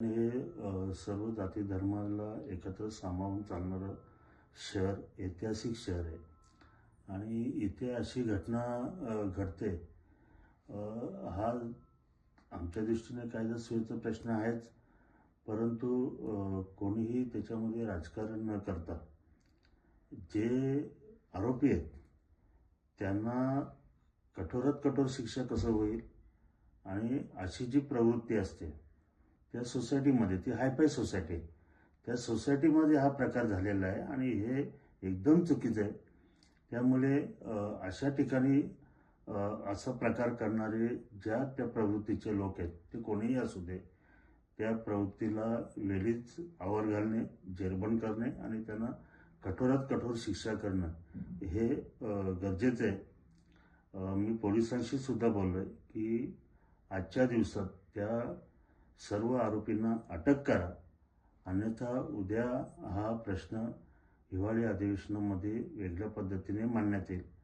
हे सर्व जाती धर्माला एकत्र सामावून चालणारं शहर ऐतिहासिक शहर आहे. आणि इथे अशी घटना घडते. हा आमच्या दृष्टीने कायदा प्रश्न आहेच. परंतु कोणीही त्याच्यामध्ये राजकारण न करता जे आरोपी आहेत त्यांना कठोरात कठोर शिक्षा कसं होईल? आणि अशी जी प्रवृत्ती असते त्या सोसायटीमध्ये ती हायफाय सोसायटी आहे. त्या सोसायटीमध्ये हा प्रकार झालेला आहे आणि हे एकदम चुकीचं आहे. त्यामुळे अशा ठिकाणी असा प्रकार करणारे ज्या त्या प्रवृत्तीचे लोक आहेत ते कोणीही असू दे त्या प्रवृत्तीला वेळीच आवर घालणे जेरबंद करणे आणि त्यांना कठोरात कठोर शिक्षा करणं हे गरजेचं आहे. मी पोलिसांशी सुद्धा बोललो आहे की आजच्या दिवसात त्या सर्व आरोपींना अटक करा. अन्यथा उद्या हा प्रश्न हिवाळी अधिवेशनामध्ये वेगळ्या पद्धतीने मांडण्यात येईल.